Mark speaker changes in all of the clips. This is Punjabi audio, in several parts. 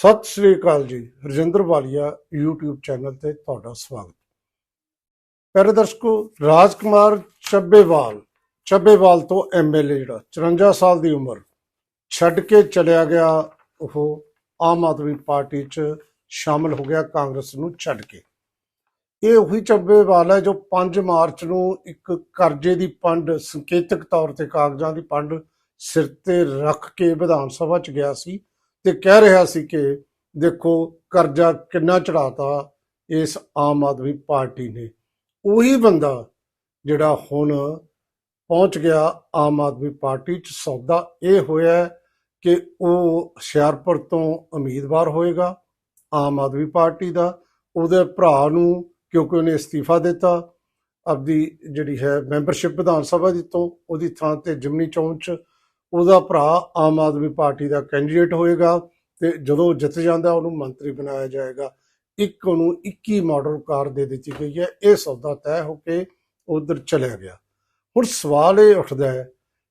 Speaker 1: ਸਤਿ ਸ੍ਰੀ ਅਕਾਲ ਜੀ, ਰਜਿੰਦਰ ਵਾਲੀਆ YouTube ਚੈਨਲ ਤੇ ਤੁਹਾਡਾ ਸਵਾਗਤ। ਪਿਆਰੇ ਦਰਸ਼ਕੋ, ਰਾਜਕੁਮਾਰ ਚੱਬੇਵਾਲ ਚੱਬੇਵਾਲ ਤੋਂ ਐਮਐਲਏ ਜਿਹੜਾ 54 ਸਾਲ ਦੀ ਉਮਰ, ਛੱਡ ਕੇ ਚਲਿਆ ਗਿਆ। ਉਹ ਆਮ ਆਦਮੀ ਪਾਰਟੀ 'ਚ ਸ਼ਾਮਲ ਹੋ ਗਿਆ ਕਾਂਗਰਸ ਨੂੰ ਛੱਡ ਕੇ। ਇਹ ਉਹੀ ਚੱਬੇਵਾਲ ਹੈ ਜੋ 5 ਮਾਰਚ ਨੂੰ ਇੱਕ ਕਰਜ਼ੇ ਦੀ ਪੰਡ, ਸੰਕੇਤਕ ਤੌਰ ਤੇ ਕਾਗਜ਼ਾਂ ਦੀ ਪੰਡ ਸਿਰ ਤੇ ਰੱਖ ਕੇ ਵਿਧਾਨ ਸਭਾ 'ਚ ਗਿਆ ਸੀ। ਤੇ ਕਹਿ ਰਿਹਾ ਸੀ ਕਿ ਦੇਖੋ ਕਰਜ਼ਾ ਕਿੰਨਾ ਚੜਾਤਾ ਇਸ ਆਮ ਆਦਮੀ ਪਾਰਟੀ ਨੇ। ਉਹੀ ਬੰਦਾ ਜਿਹੜਾ ਹੁਣ ਪਹੁੰਚ ਗਿਆ ਆਮ ਆਦਮੀ ਪਾਰਟੀ ਚ ਸੌਦਾ ਇਹ ਹੋਇਆ ਕਿ ਉਹ ਹੁਸ਼ਿਆਰਪੁਰ ਤੋਂ ਉਮੀਦਵਾਰ ਹੋਏਗਾ ਆਮ ਆਦਮੀ ਪਾਰਟੀ ਦਾ। ਉਹਦੇ ਭਰਾ ਨੂੰ ਕਿਉਂਕਿ ਉਹਨੇ ਅਸਤੀਫਾ ਦਿੱਤਾ, ਆਪਦੀ ਜਿਹੜੀ ਹੈ ਮੈਂਬਰਸ਼ਿਪ ਵਿਧਾਨ ਸਭਾ ਦੀ ਤੋਂ ਉਹਦੀ ਥਾਂ ਤੇ ਜਿਮਨੀ ਚੋਣ ਚ ਉਹਦਾ ਭਰਾ ਆਮ ਆਦਮੀ ਪਾਰਟੀ ਦਾ ਕੈਂਡੀਡੇਟ ਹੋਏਗਾ ਤੇ ਜਦੋਂ ਜਿੱਤ ਜਾਂਦਾ ਉਹਨੂੰ ਮੰਤਰੀ ਬਣਾਇਆ ਜਾਏਗਾ। ਇੱਕ ਉਹਨੂੰ 21 ਮਾਡਲ ਕਾਰ ਦੇ ਦਿੱਤੀ ਗਈ ਹੈ। ਇਹ ਸੌਦਾ ਤੈਅ ਹੋ ਕੇ ਉਧਰ ਚਲਿਆ ਗਿਆ। ਹੁਣ ਸਵਾਲ ਇਹ ਉੱਠਦਾ ਹੈ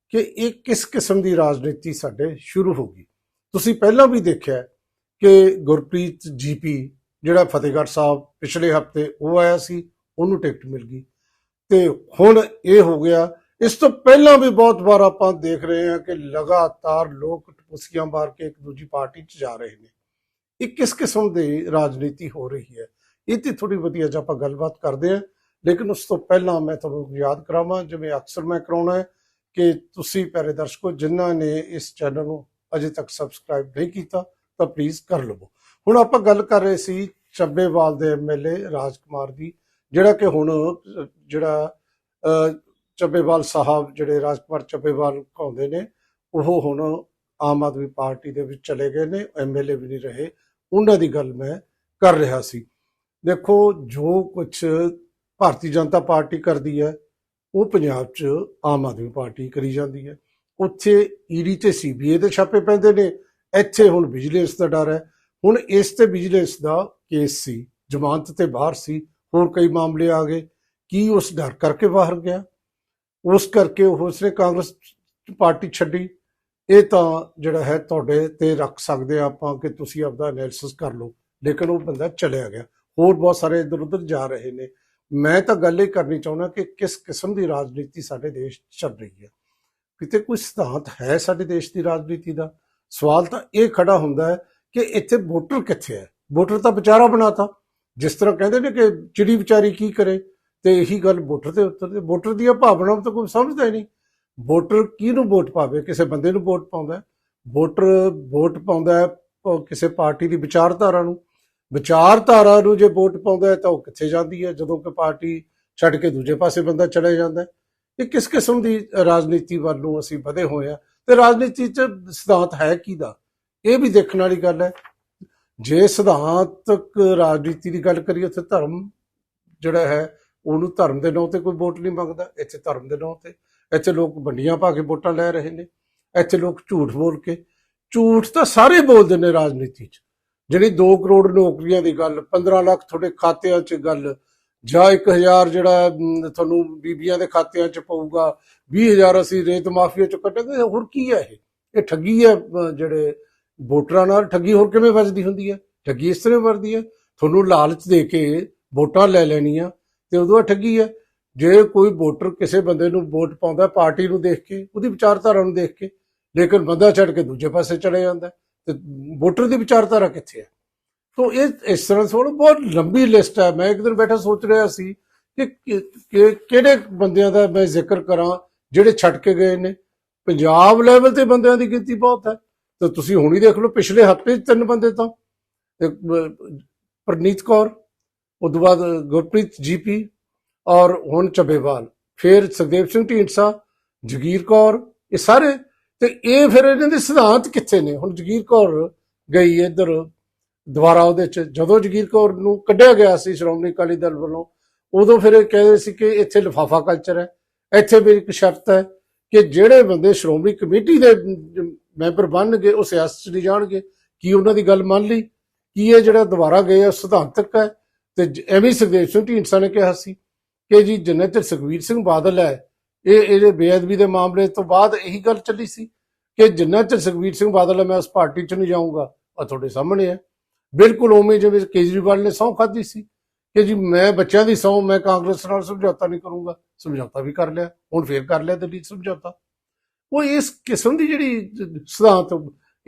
Speaker 1: ਕਿ ਇਹ ਕਿਸ ਕਿਸਮ ਦੀ ਰਾਜਨੀਤੀ ਸਾਡੇ ਸ਼ੁਰੂ ਹੋ ਗਈ? ਤੁਸੀਂ ਪਹਿਲਾਂ ਵੀ ਦੇਖਿਆ ਕਿ ਗੁਰਪ੍ਰੀਤ ਜੀਪੀ ਜਿਹੜਾ ਫਤਿਹਗੜ੍ਹ ਸਾਹਿਬ ਪਿਛਲੇ ਹਫ਼ਤੇ ਉਹ ਆਇਆ ਸੀ, ਉਹਨੂੰ ਟਿਕਟ ਮਿਲ ਗਈ। ਤੇ ਹੁਣ ਇਹ ਹੋ ਗਿਆ ਇਸ ਤੋਂ ਪਹਿਲਾਂ ਵੀ ਬਹੁਤ ਵਾਰ ਆਪਾਂ ਦੇਖ ਰਹੇ ਹਾਂ ਕਿ ਲਗਾਤਾਰ ਲੋਕ ਟਪੂਸੀਆਂ ਮਾਰ ਕੇ ਇੱਕ ਦੂਜੀ ਪਾਰਟੀ 'ਚ ਜਾ ਰਹੇ ਨੇ। ਇਹ ਕਿਸ ਕਿਸਮ ਦੀ ਰਾਜਨੀਤੀ ਹੋ ਰਹੀ ਹੈ? ਇਹ ਤੇ ਥੋੜੀ ਵਧੀਆ ਜਿਹਾ ਆਪਾਂ ਗੱਲਬਾਤ ਕਰਦੇ ਹਾਂ, ਲੇਕਿਨ ਉਸ ਤੋਂ ਪਹਿਲਾਂ ਮੈਂ ਤੁਹਾਨੂੰ ਯਾਦ ਕਰਾਵਾਂ, ਜਿਵੇਂ ਅਕਸਰ ਮੈਂ ਕਰਾਉਣਾ ਹੈ ਕਿ ਤੁਸੀਂ ਪਿਆਰੇ ਦਰਸ਼ਕੋ, ਜਿਨ੍ਹਾਂ ਨੇ ਇਸ ਚੈਨਲ ਨੂੰ ਅਜੇ ਤੱਕ ਸਬਸਕ੍ਰਾਈਬ ਨਹੀਂ ਕੀਤਾ, ਤਾਂ ਪਲੀਜ਼ ਕਰ ਲਵੋ। ਹੁਣ ਆਪਾਂ ਗੱਲ ਕਰ ਰਹੇ ਸੀ ਚੱਬੇਵਾਲ ਦੇ ਐਮਐਲਏ ਰਾਜਕੁਮਾਰ ਦੀ, ਜਿਹੜਾ ਕਿ ਹੁਣ ਜਿਹੜਾ ਚੱਬੇਵਾਲ ਸਾਹਿਬ ਜਿਹੜੇ ਰਾਜਕੁਮਾਰ ਚੱਬੇਵਾਲ ਕਹਾਉਂਦੇ ਨੇ, ਉਹ ਹੁਣ ਆਮ ਆਦਮੀ ਪਾਰਟੀ ਦੇ ਵਿੱਚ ਚਲੇ ਗਏ ਨੇ ਐਮਐਲਏ ਵੀ ਨਹੀਂ ਰਹੇ। ਉਹਨਾਂ ਦੀ ਗੱਲ ਮੈਂ ਕਰ ਰਿਹਾ ਸੀ। ਦੇਖੋ, ਜੋ ਕੁਝ ਭਾਰਤੀ ਜਨਤਾ ਪਾਰਟੀ ਕਰਦੀ ਹੈ, ਉਹ ਪੰਜਾਬ 'ਚ ਆਮ ਆਦਮੀ ਪਾਰਟੀ ਕਰੀ ਜਾਂਦੀ ਹੈ। ਉੱਥੇ ਈਡੀ ਤੇ ਸੀਬੀਆਈ ਦੇ ਛਾਪੇ ਪੈਂਦੇ ਨੇ। ਇੱਥੇ ਹੁਣ ਵਿਜੀਲੈਂਸ ਦਾ ਡਰ ਹੈ। ਹੁਣ ਇਸ ਤੇ ਵਿਜੀਲੈਂਸ ਦਾ ਕੇਸ ਸੀ। ਜ਼ਮਾਨਤ ਤੇ ਬਾਹਰ ਸੀ। ਹੋਰ ਕਈ ਮਾਮਲੇ ਆ ਗਏ। ਕੀ ਉਸ ਡਰ ਕਰਕੇ ਬਾਹਰ ਗਿਆ? ਉਸ ਕਰਕੇ ਉਹ ਉਸਨੇ ਕਾਂਗਰਸ ਪਾਰਟੀ ਛੱਡੀ। ਇਹ ਤਾਂ ਜਿਹੜਾ ਹੈ ਤੁਹਾਡੇ ਤੇ ਰੱਖ ਸਕਦੇ ਆ ਆਪਾਂ ਕਿ ਤੁਸੀਂ ਆਪਦਾ ਐਨਾਲਿਸਿਸ ਕਰ ਲਓ। ਲੇਕਿਨ ਉਹ ਬੰਦਾ ਚਲਿਆ ਗਿਆ। ਹੋਰ ਬਹੁਤ ਸਾਰੇ ਇਧਰ ਉਧਰ ਜਾ ਰਹੇ ਨੇ। ਮੈਂ ਤਾਂ ਗੱਲ ਇਹ ਕਰਨੀ ਚਾਹੁੰਦਾ ਕਿ ਕਿਸ ਕਿਸਮ ਦੀ ਰਾਜਨੀਤੀ ਸਾਡੇ ਦੇਸ਼ ਚੱਲ ਰਹੀ ਹੈ। ਕਿਤੇ ਕੋਈ ਸਿਧਾਂਤ ਹੈ ਸਾਡੇ ਦੇਸ਼ ਦੀ ਰਾਜਨੀਤੀ ਦਾ? ਸਵਾਲ ਤਾਂ ਇਹ ਖੜਾ ਹੁੰਦਾ ਹੈ ਕਿ ਇੱਥੇ ਵੋਟਰ ਕਿੱਥੇ ਹੈ? ਵੋਟਰ ਤਾਂ ਵਿਚਾਰਾ ਬਣਾਤਾ। ਜਿਸ ਤਰ੍ਹਾਂ ਕਹਿੰਦੇ ਨੇ ਕਿ ਚਿੜੀ ਵਿਚਾਰੀ ਕੀ ਕਰੇ? ਤੇ ਇਹੀ ਗੱਲ ਵੋਟਰ 'ਤੇ ਉੱਤਰ ਵੋਟਰ ਦੀਆਂ ਭਾਵਨਾਵਾਂ ਤਾਂ ਕੋਈ ਸਮਝਦਾ ਹੀ ਨਹੀਂ। ਵੋਟਰ ਕਿਹਨੂੰ ਵੋਟ ਪਾਵੇ? ਕਿਸੇ ਬੰਦੇ ਨੂੰ ਵੋਟ ਪਾਉਂਦਾ ਵੋਟਰ ਵੋਟ ਪਾਉਂਦਾ ਕਿਸੇ ਪਾਰਟੀ ਦੀ ਵਿਚਾਰਧਾਰਾ ਨੂੰ। ਵਿਚਾਰਧਾਰਾ ਨੂੰ ਜੇ ਵੋਟ ਪਾਉਂਦਾ ਤਾਂ ਉਹ ਕਿੱਥੇ ਜਾਂਦੀ ਹੈ? ਜਦੋਂ ਕਿ ਪਾਰਟੀ ਛੱਡ ਕੇ ਦੂਜੇ ਪਾਸੇ ਬੰਦਾ ਚਲੇ ਜਾਂਦਾ ਇਹ ਕਿਸ ਕਿਸਮ ਦੀ ਰਾਜਨੀਤੀ ਵੱਲ ਨੂੰ ਅਸੀਂ ਵਧੇ ਹੋਏ ਆ ਤੇ ਰਾਜਨੀਤੀ 'ਚ ਸਿਧਾਂਤ ਹੈ ਕੀ ਇਹ ਵੀ ਦੇਖਣ ਵਾਲੀ ਗੱਲ ਹੈ। ਜੇ ਸਿਧਾਂਤਕ ਰਾਜਨੀਤੀ ਦੀ ਗੱਲ ਕਰੀਏ ਉੱਥੇ ਧਰਮ ਜਿਹੜਾ ਹੈ ਉਹਨੂੰ ਧਰਮ ਦੇ ਨਾਂ ਤੇ ਕੋਈ ਵੋਟ ਨਹੀਂ ਮੰਗਦਾ, ਇੱਥੇ ਧਰਮ ਦੇ ਨਾਂ ਤੇ। ਇੱਥੇ ਲੋਕ ਵੰਡੀਆਂ ਪਾ ਕੇ ਵੋਟਾਂ ਲੈ ਰਹੇ ਨੇ। ਇੱਥੇ ਲੋਕ ਝੂਠ ਬੋਲ ਕੇ, ਝੂਠ ਤਾਂ ਸਾਰੇ ਬੋਲਦੇ ਨੇ ਰਾਜਨੀਤੀ 'ਚ। ਜਿਹੜੀ 2 ਕਰੋੜ ਨੌਕਰੀਆਂ ਦੀ ਗੱਲ 15 ਲੱਖ ਤੁਹਾਡੇ ਖਾਤਿਆਂ 'ਚ ਗੱਲ, ਜਾਂ 1000 ਜਿਹੜਾ ਤੁਹਾਨੂੰ ਬੀਬੀਆਂ ਦੇ ਖਾਤਿਆਂ 'ਚ ਪਊਗਾ 20000 ਅਸੀਂ ਰੇਤ ਮਾਫੀਆ 'ਚ ਕੱਟਾਂਗੇ ਹੋਰ ਕੀ ਹੈ ਇਹ? ਇਹ ਠੱਗੀ ਹੈ ਜਿਹੜੇ ਵੋਟਰਾਂ ਨਾਲ ਠੱਗੀ ਹੋਰ ਕਿਵੇਂ ਵੱਜਦੀ ਹੁੰਦੀ ਹੈ? ਠੱਗੀ ਇਸ ਤਰ੍ਹਾਂ ਵੱਜਦੀ ਹੈ। ਤੁਹਾਨੂੰ ਲਾਲਚ ਦੇ ਕੇ ਵੋਟਾਂ ਲੈ ਲੈਣੀਆਂ ਤੇ ਉਦੋਂ ਇਹ ਠੱਗੀ ਹੈ। ਜੇ ਕੋਈ ਵੋਟਰ ਕਿਸੇ ਬੰਦੇ ਨੂੰ ਵੋਟ ਪਾਉਂਦਾ ਪਾਰਟੀ ਨੂੰ ਦੇਖ ਕੇ, ਉਹਦੀ ਵਿਚਾਰਧਾਰਾ ਨੂੰ ਦੇਖ ਕੇ, ਲੇਕਿਨ ਬੰਦਾ ਛੱਡ ਕੇ ਦੂਜੇ ਪਾਸੇ ਚਲੇ ਜਾਂਦਾ ਤੇ ਵੋਟਰ ਦੀ ਵਿਚਾਰਧਾਰਾ ਕਿੱਥੇ ਹੈ? ਤੋ ਇਹ, ਇਸ ਤਰ੍ਹਾਂ ਸੋੜ ਬਹੁਤ ਲੰਬੀ ਲਿਸਟ ਹੈ। ਮੈਂ ਇੱਕ ਦਿਨ ਬੈਠਾ ਸੋਚ ਰਿਹਾ ਸੀ ਕਿ ਕਿਹੜੇ ਬੰਦਿਆਂ ਦਾ ਮੈਂ ਜ਼ਿਕਰ ਕਰਾਂ, ਜਿਹੜੇ ਛੱਡ ਕੇ ਗਏ ਨੇ। ਪੰਜਾਬ ਲੈਵਲ ਤੇ ਬੰਦਿਆਂ ਦੀ ਗਿਣਤੀ ਬਹੁਤ ਹੈ। ਤਾਂ ਤੁਸੀਂ ਹੁਣੀ ਦੇਖ ਲਓ, ਪਿਛਲੇ ਹਫ਼ਤੇ 'ਚ ਤਿੰਨ ਬੰਦੇ ਤਾਂ। ਪਰਨੀਤ ਕੌਰ ਉਸ ਤੋਂ ਬਾਅਦ ਗੁਰਪ੍ਰੀਤ ਜੀਪੀ ਔਰ ਹੁਣ ਚੱਬੇਵਾਲ, ਫਿਰ ਸੁਖਦੇਵ ਸਿੰਘ ਢੀਂਡਸਾ, ਜਗੀਰ ਕੌਰ, ਇਹ ਸਾਰੇ, ਤੇ ਇਹ ਫਿਰ ਇਹਨਾਂ ਦੇ ਸਿਧਾਂਤ ਕਿੱਥੇ ਨੇ? ਹੁਣ ਜਗੀਰ ਕੌਰ ਗਈ ਇੱਧਰ ਦੁਬਾਰਾ ਉਹਦੇ ਚ, ਜਦੋਂ ਜਗੀਰ ਕੌਰ ਨੂੰ ਕੱਢਿਆ ਗਿਆ ਸੀ ਸ਼੍ਰੋਮਣੀ ਅਕਾਲੀ ਦਲ ਵੱਲੋਂ, ਉਦੋਂ ਫਿਰ ਇਹ ਕਹਿੰਦੇ ਸੀ ਕਿ ਇੱਥੇ ਲਿਫਾਫਾ ਕਲਚਰ ਹੈ, ਇੱਥੇ ਵੀ ਇੱਕ ਸ਼ਰਤ ਹੈ ਕਿ ਜਿਹੜੇ ਬੰਦੇ ਸ਼੍ਰੋਮਣੀ ਕਮੇਟੀ ਦੇ ਮੈਂਬਰ ਬਣਨਗੇ, ਉਹ ਸਿਆਸਤ 'ਚ ਨਹੀਂ ਜਾਣਗੇ, ਕੀ ਉਹਨਾਂ ਦੀ ਗੱਲ ਮੰਨ ਲਈ? ਕੀ ਇਹ ਜਿਹੜਾ ਦੁਬਾਰਾ ਗਏ ਆ ਸਿਧਾਂਤਕ ਹੈ? ਤੇ ਐਵੇਂ ਸੁਖਦੇਵ ਸਿੰਘ ਢੀਂਡਸਾ ਨੇ ਕਿਹਾ ਸੀ ਕਿ ਜੀ ਜਿੰਨੇ ਚਿਰ ਸੁਖਵੀਰ ਸਿੰਘ ਬਾਦਲ ਹੈ, ਇਹ ਇਹਦੇ ਬੇਅਦਬੀ ਦੇ ਮਾਮਲੇ ਤੋਂ ਬਾਅਦ ਇਹੀ ਗੱਲ ਚੱਲੀ ਸੀ ਕਿ ਜਿੰਨਾ ਚਿਰ ਸੁਖਵੀਰ ਸਿੰਘ ਬਾਦਲ ਹੈ, ਮੈਂ ਉਸ ਪਾਰਟੀ 'ਚ ਨਹੀਂ ਜਾਊਂਗਾ। ਆ ਤੁਹਾਡੇ ਸਾਹਮਣੇ ਹੈ। ਬਿਲਕੁਲ ਉਵੇਂ ਜਿਵੇਂ ਕੇਜਰੀਵਾਲ ਨੇ ਸਹੁੰ ਖਾਧੀ ਸੀ ਕਿ ਜੀ ਮੈਂ ਬੱਚਿਆਂ ਦੀ ਸਹੁੰ, ਮੈਂ ਕਾਂਗਰਸ ਨਾਲ ਸਮਝੌਤਾ ਨਹੀਂ ਕਰੂੰਗਾ। ਸਮਝੌਤਾ ਵੀ ਕਰ ਲਿਆ, ਹੁਣ ਫੇਰ ਕਰ ਲਿਆ ਦਿੱਲੀ ਸਮਝੌਤਾ। ਉਹ ਇਸ ਕਿਸਮ ਦੀ ਜਿਹੜੀ ਸਿਧਾਂਤ,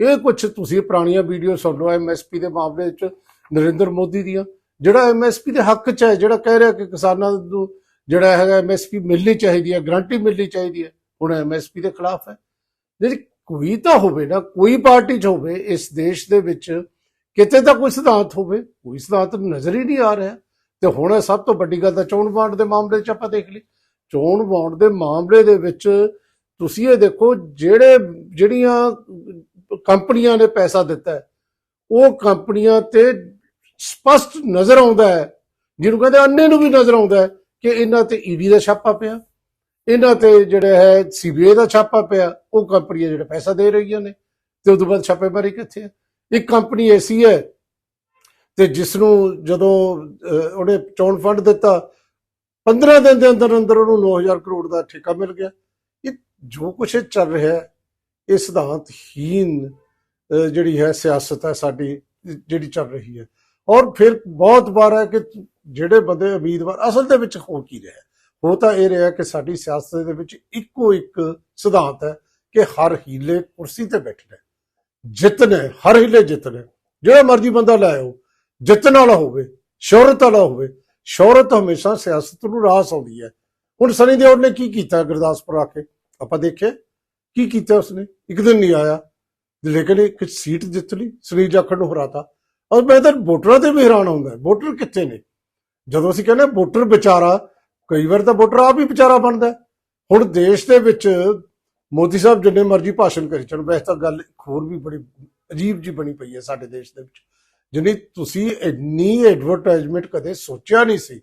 Speaker 1: ਇਹ ਕੁਝ ਤੁਸੀਂ ਪੁਰਾਣੀਆਂ ਵੀਡੀਓ ਸੁਣ ਲਓ ਐਮਐਸਪੀ ਦੇ ਮਾਮਲੇ ਚ ਨਰਿੰਦਰ ਮੋਦੀ ਦੀਆਂ। ਜਿਹੜਾ ਐਮਐਸਪੀ ਦੇ ਹੱਕ 'ਚ ਹੈ, ਜਿਹੜਾ ਕਹਿ ਰਿਹਾ ਕਿ ਕਿਸਾਨਾਂ ਨੂੰ ਜਿਹੜਾ ਹੈਗਾ ਐਮਐਸਪੀ ਮਿਲਣੀ ਚਾਹੀਦੀ ਹੈ ਗਰੰਟੀ ਮਿਲਣੀ ਚਾਹੀਦੀ ਹੈ, ਹੁਣ ਐਮਐਸਪੀ ਦੇ ਖਿਲਾਫ ਹੈ। ਜਿਹੜੀ ਕੋਈ ਤਾਂ ਹੋਵੇ ਨਾ, ਕੋਈ ਪਾਰਟੀ 'ਚ ਹੋਵੇ, ਇਸ ਦੇਸ਼ ਦੇ ਵਿੱਚ ਕਿਤੇ ਤਾਂ ਕੋਈ ਸਿਧਾਂਤ ਹੋਵੇ, ਕੋਈ ਸਿਧਾਂਤ ਨਜ਼ਰ ਹੀ ਨਹੀਂ ਆ ਰਿਹਾ। ਤੇ ਹੁਣ ਸਭ ਤੋਂ ਵੱਡੀ ਗੱਲ ਤਾਂ ਚੋਣ ਵੰਡ ਦੇ ਮਾਮਲੇ 'ਚ ਆਪਾਂ ਦੇਖ ਲਈ ਚੋਣ ਵੰਡ ਦੇ ਮਾਮਲੇ ਦੇ ਵਿੱਚ ਤੁਸੀਂ ਇਹ ਦੇਖੋ, ਜਿਹੜੇ, ਜਿਹੜੀਆਂ ਕੰਪਨੀਆਂ ਨੇ ਪੈਸਾ ਦਿੱਤਾ ਉਹ ਕੰਪਨੀਆਂ ਤੇ ਸਪਸ਼ਟ ਨਜ਼ਰ ਆਉਂਦਾ ਹੈ, ਜਿਹਨੂੰ ਕਹਿੰਦੇ ਅੰਨੇ ਨੂੰ ਵੀ ਨਜ਼ਰ ਆਉਂਦਾ ਹੈ ਕਿ ਇਹਨਾਂ ਤੇ ਈਡੀ ਦਾ ਛਾਪਾ ਪਿਆ। ਇਹਨਾਂ ਤੇ ਜਿਹੜਾ ਹੈ ਸੀਬੀਆਈ ਦਾ ਛਾਪਾ ਪਿਆ। ਉਹ ਕੰਪਨੀਆਂ ਜਿਹੜੇ ਪੈਸਾ ਦੇ ਰਹੀਆਂ ਨੇ। ਤੇ ਉਦੋਂ ਬਾਅਦ ਛਾਪੇਮਾਰੀ ਕਿੱਥੇ ਹੈ? ਇੱਕ ਕੰਪਨੀ ਐਸੀ ਹੈ ਤੇ ਜਿਸ ਨੂੰ ਜਦੋਂ ਉਹਨੇ ਚੋਣ ਫੰਡ ਦਿੱਤਾ 15 ਦਿਨ ਦੇ ਅੰਦਰ ਅੰਦਰ ਉਹਨੂੰ 9000 ਕਰੋੜ ਦਾ ਠੇਕਾ ਮਿਲ ਗਿਆ। ਇਹ ਜੋ ਕੁਛ ਇਹ ਚੱਲ ਰਿਹਾ ਹੈ, ਇਹ ਸਿਧਾਂਤਹੀਨ ਜਿਹੜੀ ਹੈ ਸਿਆਸਤ ਹੈ ਸਾਡੀ, ਜਿਹੜੀ ਚੱਲ ਰਹੀ ਹੈ। ਔਰ ਫਿਰ ਬਹੁਤ ਵਾਰ ਹੈ ਕਿ ਜਿਹੜੇ ਬੰਦੇ ਉਮੀਦਵਾਰ, ਅਸਲ ਦੇ ਵਿੱਚ ਹੋ ਕੀ ਰਿਹਾ? ਹੈ? ਹੋ ਤਾਂ ਇਹ ਰਿਹਾ ਕਿ ਸਾਡੀ ਸਿਆਸਤ ਦੇ ਵਿੱਚ ਇੱਕੋ ਇੱਕ ਸਿਧਾਂਤ ਹੈ ਕਿ ਹਰ ਹੀਲੇ ਕੁਰਸੀ ਤੇ ਬੈਠਣਾ ਜਿੱਤਣਾ ਹਰ ਹੀਲੇ ਜਿੱਤਣਾ ਹੈ। ਜਿਹੜਾ ਮਰਜ਼ੀ ਬੰਦਾ ਲੈ ਆਓ, ਜਿੱਤਣ ਵਾਲਾ ਹੋਵੇ, ਸ਼ੋਹਰਤ ਵਾਲਾ ਹੋਵੇ, ਸ਼ੋਹਰਤ ਹਮੇਸ਼ਾ ਸਿਆਸਤ ਨੂੰ ਰਾਸ ਆਉਂਦੀ ਹੈ। ਹੁਣ ਸਨੀ ਦਿਓਲ ਨੇ ਕੀ ਕੀਤਾ ਗੁਰਦਾਸਪੁਰ ਆ ਕੇ? ਆਪਾਂ ਦੇਖਿਆ, ਕੀ ਕੀਤਾ ਉਸਨੇ? ਇੱਕ ਦਿਨ ਨਹੀਂ ਆਇਆ। ਲੇਕਿਨ ਇੱਕ ਸੀਟ ਜਿੱਤ ਲਈ ਸੁਨੀਲ ਜਾਖੜ ਨੂੰ ਹਰਾਤਾ। ਔਰ ਮੈਂ ਤਾਂ ਵੋਟਰਾਂ ਤੇ ਵੀ ਹੈਰਾਨ ਹੁੰਦਾ ਵੋਟਰ ਕਿੱਥੇ ਨੇ? ਜਦੋਂ ਅਸੀਂ ਕਹਿੰਦੇ ਵੋਟਰ ਵਿਚਾਰਾ, ਕਈ ਵਾਰ ਤਾਂ ਵੋਟਰ ਆਪ ਹੀ ਵਿਚਾਰਾ ਬਣਦਾ ਹੁਣ ਦੇਸ਼ ਦੇ ਵਿੱਚ ਮੋਦੀ ਸਾਹਿਬ ਜਿੰਨੇ ਮਰਜ਼ੀ ਭਾਸ਼ਣ ਕਰੀ ਚਣ ਵੈਸੇ ਤਾਂ ਗੱਲ ਇੱਕ ਹੋਰ ਵੀ ਬੜੀ ਅਜੀਬ ਜੀ ਬਣੀ ਪਈ ਹੈ ਸਾਡੇ ਦੇਸ਼ ਦੇ ਵਿੱਚ। ਜਿੰਨੀ ਤੁਸੀਂ ਇੰਨੀ ਐਡਵਰਟਾਈਜ਼ਮੈਂਟ ਕਦੇ ਸੋਚਿਆ ਨਹੀਂ ਸੀ।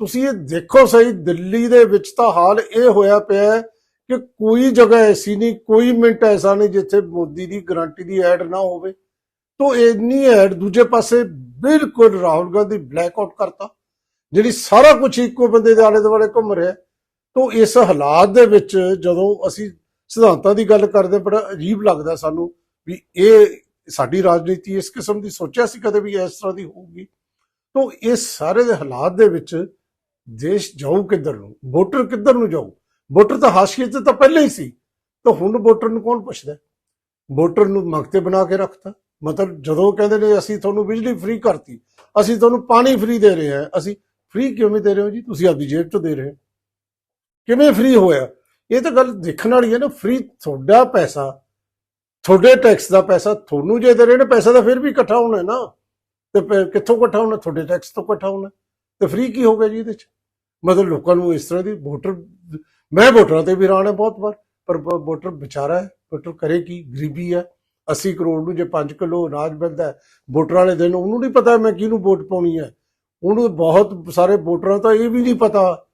Speaker 1: ਤੁਸੀਂ ਇਹ ਦੇਖੋ ਸਹੀ, ਦਿੱਲੀ ਦੇ ਵਿੱਚ ਤਾਂ ਹਾਲ ਇਹ ਹੋਇਆ ਪਿਆ ਕਿ ਕੋਈ ਜਗ੍ਹਾ ਐਸੀ ਨਹੀਂ, ਕੋਈ ਮਿੰਟ ਐਸਾ ਨਹੀਂ ਜਿੱਥੇ ਮੋਦੀ ਦੀ ਗਾਰੰਟੀ ਦੀ ਐਡ ਨਾ ਹੋਵੇ। ਤੋਂ ਇੰਨੀ ਐਡ ਦੂਜੇ ਪਾਸੇ ਬਿਲਕੁਲ ਰਾਹੁਲ ਗਾਂਧੀ ਬਲੈਕ ਆਊਟ ਕਰਤਾ, ਜਿਹੜੀ ਸਾਰਾ ਕੁਝ ਇੱਕੋ ਬੰਦੇ ਦੇ ਆਲੇ ਦੁਆਲੇ ਘੁੰਮ ਰਿਹਾ ਤੋਂ ਇਸ ਹਾਲਾਤ ਦੇ ਵਿੱਚ ਜਦੋਂ ਅਸੀਂ ਸਿਧਾਂਤਾਂ ਦੀ ਗੱਲ ਕਰਦੇ ਬੜਾ ਅਜੀਬ ਲੱਗਦਾ ਸਾਨੂੰ ਵੀ ਇਹ ਸਾਡੀ ਰਾਜਨੀਤੀ ਇਸ ਕਿਸਮ ਦੀ ਸੋਚਿਆ ਸੀ ਕਦੇ ਵੀ ਇਸ ਤਰ੍ਹਾਂ ਦੀ ਹੋਊਗੀ। ਤੋਂ ਇਸ ਸਾਰੇ ਦੇ ਹਾਲਾਤ ਦੇ ਵਿੱਚ ਦੇਸ਼ ਜਾਊ ਕਿੱਧਰ ਨੂੰ, ਵੋਟਰ ਕਿੱਧਰ ਨੂੰ ਜਾਊ? ਵੋਟਰ ਤਾਂ ਹਾਸ਼ੀਏ ਤੇ ਤਾਂ ਪਹਿਲਾਂ ਹੀ ਸੀ। ਤਾਂ ਹੁਣ ਵੋਟਰ ਨੂੰ ਕੌਣ ਪੁੱਛਦਾ? ਵੋਟਰ ਨੂੰ ਮੰਗਤੇ ਬਣਾ ਕੇ ਰੱਖਤਾ। ਮਤਲਬ ਜਦੋਂ ਕਹਿੰਦੇ ਨੇ ਅਸੀਂ ਤੁਹਾਨੂੰ ਬਿਜਲੀ ਫ੍ਰੀ ਕਰਤੀ, ਅਸੀਂ ਤੁਹਾਨੂੰ ਪਾਣੀ ਫ੍ਰੀ ਦੇ ਰਹੇ ਹਾਂ। ਅਸੀਂ ਫ੍ਰੀ ਕਿਵੇਂ ਦੇ ਰਹੇ ਹੋ ਜੀ? ਤੁਸੀਂ ਆਪਦੀ ਜੇਬ ਚੋਂ ਦੇ ਰਹੇ ਹੋ। ਕਿਵੇਂ ਫ੍ਰੀ ਹੋਇਆ? ਇਹ ਤਾਂ ਗੱਲ ਦੇਖਣ ਵਾਲੀ ਹੈ ਨਾ ਫ੍ਰੀ ਤੁਹਾਡਾ ਪੈਸਾ, ਤੁਹਾਡੇ ਟੈਕਸ ਦਾ ਪੈਸਾ ਤੁਹਾਨੂੰ ਜੇ ਦੇ ਰਹੇ ਨੇ, ਪੈਸਾ ਤਾਂ ਫਿਰ ਵੀ ਇਕੱਠਾ ਹੋਣਾ ਨਾ। ਤੇ ਕਿੱਥੋਂ ਇਕੱਠਾ ਹੋਣਾ? ਤੁਹਾਡੇ ਟੈਕਸ ਤੋਂ ਇਕੱਠਾ ਹੋਣਾ। ਤੇ ਫ੍ਰੀ ਕੀ ਹੋ ਗਿਆ ਜੀ ਇਹਦੇ ਚ? ਮਤਲਬ ਲੋਕਾਂ ਨੂੰ ਇਸ ਤਰ੍ਹਾਂ ਦੀ ਵੋਟਰ ਮੈਂ ਵੋਟਰਾਂ ਤੇ ਵੀ ਹੈਰਾਨ ਹੈ ਬਹੁਤ ਵਾਰ, ਪਰ ਵੋਟਰ ਵਿਚਾਰਾ ਹੈ ਵੋਟਰ ਕਰੇ ਕੀ? ਗਰੀਬੀ ਹੈ। 80 ਕਰੋੜ ਨੂੰ ਜੇ 5 ਕਿਲੋ ਅਨਾਜ ਮਿਲਦਾ ਹੈ, ਵੋਟਰ ਵਾਲੇ ਦਿਨ ਉਹਨੂੰ ਨਹੀਂ ਪਤਾ ਮੈਂ ਕਿਹਨੂੰ ਵੋਟ ਪਾਉਣੀ ਹੈ। ਉਹਨੂੰ ਬਹੁਤ ਸਾਰੇ ਵੋਟਰਾਂ ਤਾਂ ਇਹ ਵੀ ਨਹੀਂ ਪਤਾ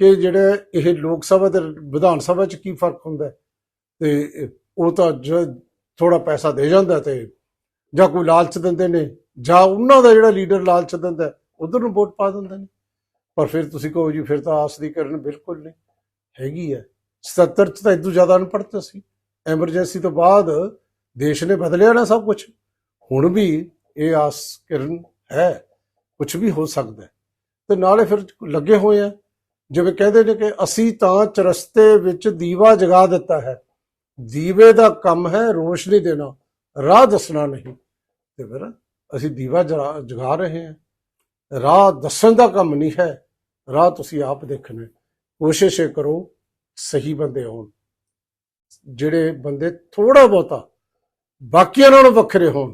Speaker 1: ਕਿ ਜਿਹੜੇ ਇਹ ਲੋਕ ਸਭਾ ਤੇ ਵਿਧਾਨ ਸਭਾ ਚ ਕੀ ਫ਼ਰਕ ਹੁੰਦਾ ਤੇ ਉਹ ਤਾਂ ਥੋੜਾ ਪੈਸਾ ਦੇ ਜਾਂਦਾ ਤੇ ਜਾਂ ਕੋਈ ਲਾਲਚ ਦਿੰਦੇ ਨੇ ਜਾਂ ਉਹਨਾਂ ਦਾ ਜਿਹੜਾ ਲੀਡਰ ਲਾਲਚ ਦਿੰਦਾ ਉਧਰ ਨੂੰ ਵੋਟ ਪਾ ਦਿੰਦੇ ਨੇ। ਪਰ ਫਿਰ ਤੁਸੀਂ ਕਹੋ ਜੀ ਫਿਰ ਤਾਂ ਆਸ ਦੀ ਕਰਨ ਬਿਲਕੁਲ ਨਹੀਂ ਹੈਗੀ ਹੈ। 77 ਚ ਤਾਂ ਇਦੋਂ ਜ਼ਿਆਦਾ ਅਨਪੜ੍ਹਤਾ ਸੀ। ਐਮਰਜੈਂਸੀ ਤੋਂ ਬਾਅਦ ਦੇਸ਼ ਨੇ ਬਦਲਿਆ ਨਾ ਸਭ ਕੁਝ ਹੁਣ ਵੀ ਇਹ ਆਸ ਕਿਰਨ ਹੈ ਕੁਝ ਵੀ ਹੋ ਸਕਦਾ ਤੇ ਨਾਲੇ ਫਿਰ ਲੱਗੇ ਹੋਏ ਆ, ਜਿਵੇਂ ਕਹਿੰਦੇ ਨੇ ਕਿ ਅਸੀਂ ਤਾਂ ਚਰਸਤੇ ਵਿੱਚ ਦੀਵਾ ਜਗਾ ਦਿੱਤਾ ਹੈ। ਦੀਵੇ ਦਾ ਕੰਮ ਹੈ ਰੋਸ਼ਨੀ ਦੇਣਾ, ਰਾਹ ਦੱਸਣਾ ਨਹੀਂ। ਤੇ ਫਿਰ ਅਸੀਂ ਦੀਵਾ ਜਰਾ- ਜਗਾ ਰਹੇ ਹਾਂ। ਰਾਹ ਦੱਸਣ ਦਾ ਕੰਮ ਨਹੀਂ ਹੈ, ਰਾਹ ਤੁਸੀਂ ਆਪ ਦੇਖਣਾ। ਕੋਸ਼ਿਸ਼ ਇਹ ਕਰੋ, ਸਹੀ ਬੰਦੇ ਹੋਣ। ਜਿਹੜੇ ਬੰਦੇ ਥੋੜਾ ਬਹੁਤਾ ਬਾਕੀਆਂ ਨਾਲੋਂ ਵੱਖਰੇ ਹੋਣ।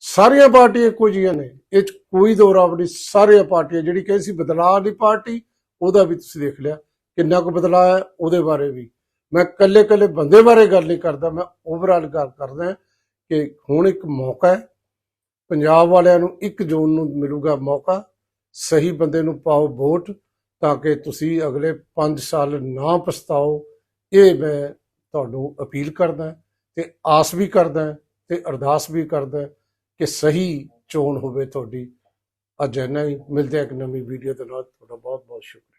Speaker 1: ਸਾਰੀਆਂ ਪਾਰਟੀਆਂ ਇੱਕੋ ਜਿਹੀਆਂ ਨੇ। ਇਹ 'ਚ ਕੋਈ ਦੋ ਰਾਵ ਨਹੀਂ, ਸਾਰੀਆਂ ਪਾਰਟੀਆਂ। ਜਿਹੜੀ ਕਹਿੰਦੀ ਸੀ ਬਦਲਾਅ ਦੀ ਪਾਰਟੀ, ਉਹਦਾ ਵੀ ਤੁਸੀਂ ਦੇਖ ਲਿਆ। ਕਿੰਨਾ ਕੁ ਬਦਲਾਅ ਹੈ, ਉਹਦੇ ਬਾਰੇ ਵੀ। ਮੈਂ ਕੱਲੇ ਕੱਲੇ ਬੰਦੇ ਬਾਰੇ ਗੱਲ ਨਹੀਂ ਕਰਦਾ, ਮੈਂ ਓਵਰਆਲ ਗੱਲ ਕਰਦਾ ਕਿ ਹੁਣ ਇੱਕ ਮੌਕਾ ਹੈ। ਪੰਜਾਬ ਵਾਲਿਆਂ ਨੂੰ 1 ਜੂਨ ਨੂੰ ਮਿਲੂਗਾ ਮੌਕਾ। ਸਹੀ ਬੰਦੇ ਨੂੰ ਪਾਓ ਵੋਟ, ਤਾਂ ਕਿ ਤੁਸੀਂ ਅਗਲੇ 5 ਸਾਲ ਨਾ ਪਛਤਾਓ। ਇਹ ਮੈਂ ਤੁਹਾਨੂੰ ਅਪੀਲ ਕਰਦਾ। ਤੇ ਆਸ ਵੀ ਕਰਦਾ ਤੇ ਅਰਦਾਸ ਵੀ ਕਰਦਾ ਕਿ ਸਹੀ ਚੋਣ ਹੋਵੇ ਤੁਹਾਡੀ। ਅੱਜ ਇੰਨਾ ਹੀ। ਮਿਲਦੇ ਇੱਕ ਨਵੀਂ ਵੀਡੀਓ ਦੇ ਨਾਲ। ਤੁਹਾਡਾ ਬਹੁਤ ਬਹੁਤ ਸ਼ੁਕਰੀਆ।